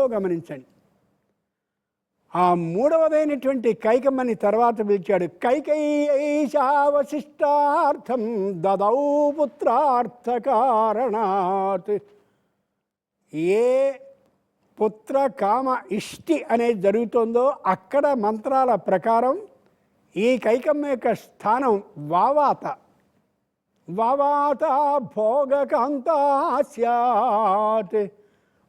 మూడో గమనించండి. ఆ మూడవదైనటువంటి కైకమ్మని తర్వాత పిలిచాడు కైకైశావశిష్టార్థం దదౌ పుత్రార్థ కారణాత్ ఏ పుత్ర కామ ఇష్టి అనేది జరుగుతుందో అక్కడ మంత్రాల ప్రకారం ఈ కైకమ్మ యొక్క స్థానం వావాత. వావాత భోగకాంత స్యాత్.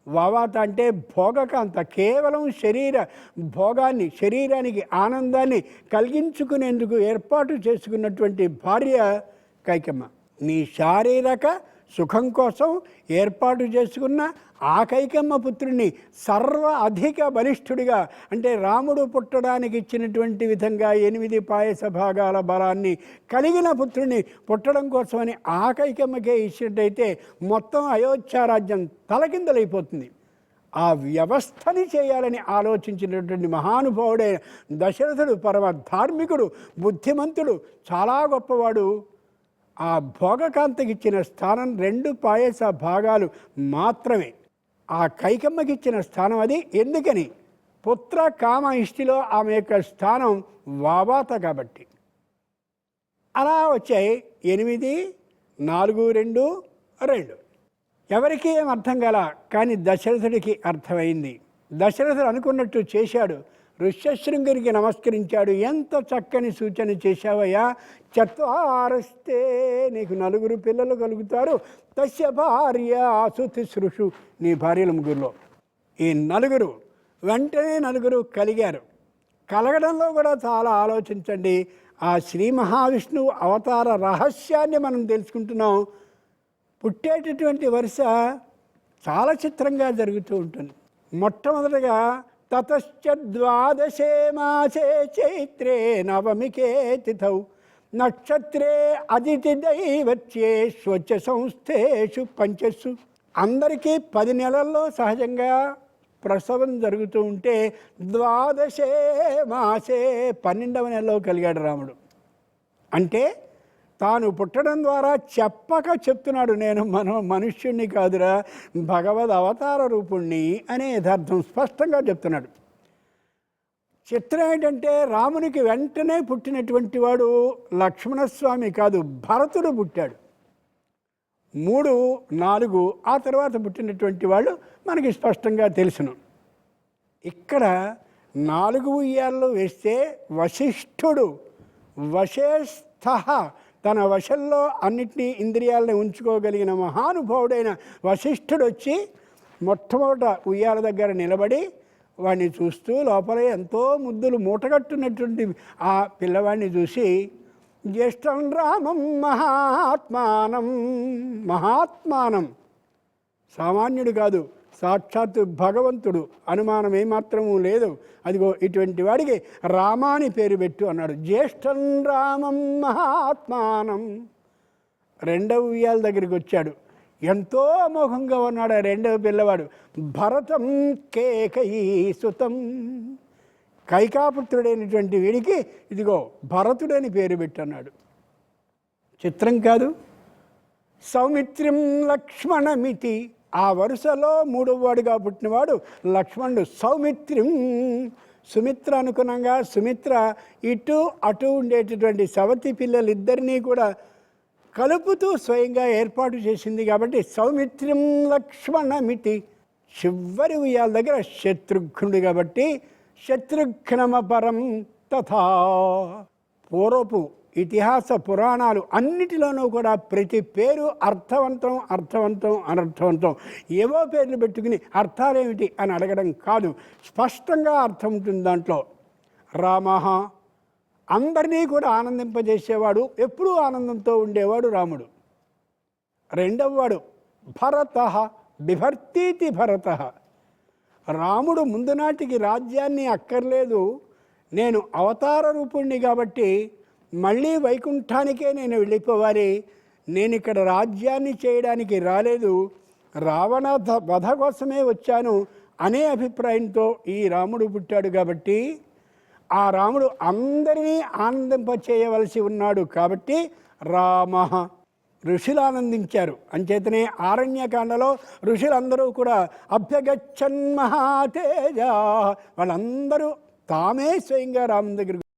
వావాత అంటే భోగకాంత కేవలం శరీర భోగాన్ని శరీరానికి ఆనందాన్ని కలిగించుకునేందుకు ఏర్పాటు చేసుకున్నటువంటి భార్య కైకమ్మ. నీ శారీరక సుఖం కోసం ఏర్పాటు చేసుకున్న ఆ కైకమ్మ పుత్రుని సర్వ అధిక బలిష్ఠుడిగా అంటే రాముడు పుట్టడానికి ఇచ్చినటువంటి విధంగా ఎనిమిది పాయస భాగాల బలాన్ని కలిగిన పుత్రుని పుట్టడం కోసమని ఆ కైకమ్మకే ఇచ్చినట్టయితే మొత్తం అయోధ్యారాజ్యం తలకిందలైపోతుంది. ఆ వ్యవస్థని చేయాలని ఆలోచించినటువంటి మహానుభావుడైన దశరథుడు పరమ ధార్మికుడు బుద్ధిమంతుడు చాలా గొప్పవాడు. ఆ భోగకాంతకి ఇచ్చిన స్థానం రెండు పాయస భాగాలు మాత్రమే. ఆ కైకమ్మకి ఇచ్చిన స్థానం అది. ఎందుకని? పుత్ర కామ ఇష్టిలో ఆమె యొక్క స్థానం వావాత కాబట్టి. అలా వచ్చాయి ఎనిమిది నాలుగు రెండు రెండు. ఎవరికి ఏం అర్థం కాల కానీ దశరథుడికి అర్థమైంది. దశరథుడు అనుకున్నట్టు చేశాడు. ఋష్యశృంగరికి నమస్కరించాడు. ఎంత చక్కని సూచన చేశావయ్యా. చత్వారస్తే నీకు నలుగురు పిల్లలు కలుగుతారు. తస్య భార్య శృషు నీ భార్యల ముగ్గురులో. ఈ నలుగురు వెంటనే నలుగురు కలిగారు. కలగడంలో కూడా చాలా ఆలోచించండి. ఆ శ్రీ మహావిష్ణువు అవతార రహస్యాన్ని మనం తెలుసుకుంటున్నాం. పుట్టేటటువంటి వరుస చాలా చిత్రంగా జరుగుతూ ఉంటుంది. మొట్టమొదటగా తతశ్చ ద్వాదశే మాసే చైత్రే నవమికే తిథౌ నక్షత్రే అతిథి దైవత్యే స్వచ్ఛ సంస్థేషు పంచస్సు అందరికీ పది నెలల్లో సహజంగా ప్రసవం జరుగుతూ ఉంటే ద్వాదశే మాసే పన్నెండవ నెలలో కలిగాడు రాముడు. అంటే తాను పుట్టడం ద్వారా చెప్పక చెప్తున్నాడు నేను మన మనుష్యుణ్ణి కాదురా భగవద్ అవతార రూపుణ్ణి అనే యథార్థం స్పష్టంగా చెప్తున్నాడు. చిత్రం ఏంటంటే రామునికి వెంటనే పుట్టినటువంటి వాడు లక్ష్మణస్వామి కాదు భరతుడు పుట్టాడు. మూడు నాలుగు ఆ తర్వాత పుట్టినటువంటి వాళ్ళు మనకి స్పష్టంగా తెలుసును. ఇక్కడ నాలుగు ఉయ్యాల్లో వేస్తే వశిష్ఠుడు వశేస్థ తన వశంలో అన్నిటినీ ఇంద్రియాలని ఉంచుకోగలిగిన మహానుభావుడైన వశిష్ఠుడు వచ్చి మొట్టమొదట ఉయ్యాల దగ్గర నిలబడి వాడిని చూస్తూ లోపల ఎంతో ముద్దులు మూటగట్టున్నటువంటి ఆ పిల్లవాడిని చూసి జ్యేష్టం రామం మహాత్మానం మహాత్మానం. సామాన్యుడు కాదు సాక్షాత్తు భగవంతుడు. అనుమానం ఏమాత్రము లేదు. అదిగో ఇటువంటి వాడికి రామాని పేరు పెట్టు అన్నాడు. జ్యేష్ఠం రామం మహాత్మానం. రెండవ ఉయ్యాల దగ్గరికి వచ్చాడు. ఎంతో అమోఘంగా ఉన్నాడు ఆ రెండవ పిల్లవాడు. భరతం కేకయీ సుతం. కైకాపుత్రుడైనటువంటి వీడికి ఇదిగో భరతుడని పేరు పెట్టన్నాడు. చిత్రం కాదు. సౌమిత్రిం లక్ష్మణమితి. ఆ వరుసలో మూడవవాడుగా పుట్టినవాడు లక్ష్మణుడు. సౌమిత్రిం సుమిత్ర అనుకున్నాగా సుమిత్ర ఇటు అటు ఉండేటటువంటి సవతి పిల్లలిద్దరినీ కూడా కలుపుతూ స్వయంగా ఏర్పాటు చేసింది కాబట్టి సౌమిత్రిం లక్ష్మణమితి. చివరి ఉయ్యాల దగ్గర శత్రుఘ్నుడు కాబట్టి శత్రుఘ్నమపరం తథా. పూర్వపు ఇతిహాస పురాణాలు అన్నిటిలోనూ కూడా ప్రతి పేరు అర్థవంతం అర్థవంతం అనర్థవంతం. ఏవో పేర్లు పెట్టుకుని అర్థాలేమిటి అని అడగడం కాదు. స్పష్టంగా అర్థం ఉంటుంది దాంట్లో. రామ అందరినీ కూడా ఆనందింపజేసేవాడు ఎప్పుడూ ఆనందంతో ఉండేవాడు రాముడు. రెండవవాడు భరత. బిభర్తీతి భరత. రాముడు ముందు నాటికి రాజ్యాన్ని అక్కర్లేదు. నేను అవతార రూపుణ్ణి కాబట్టి మళ్ళీ వైకుంఠానికే నేను వెళ్ళిపోవాలి. నేను ఇక్కడ రాజ్యాన్ని చేయడానికి రాలేదు. రావణ వధ కోసమే వచ్చాను అనే అభిప్రాయంతో ఈ రాముడు పుట్టాడు కాబట్టి ఆ రాముడు అందరినీ ఆనందింపచేయవలసి ఉన్నాడు కాబట్టి రామ ఋషులు ఆనందించారు అంచేతనే ఆరణ్యకాండలో ఋషులందరూ కూడా అభ్యగచ్చన్ మహాతేజ వాళ్ళందరూ తామే స్వయంగా రాముని దగ్గరికి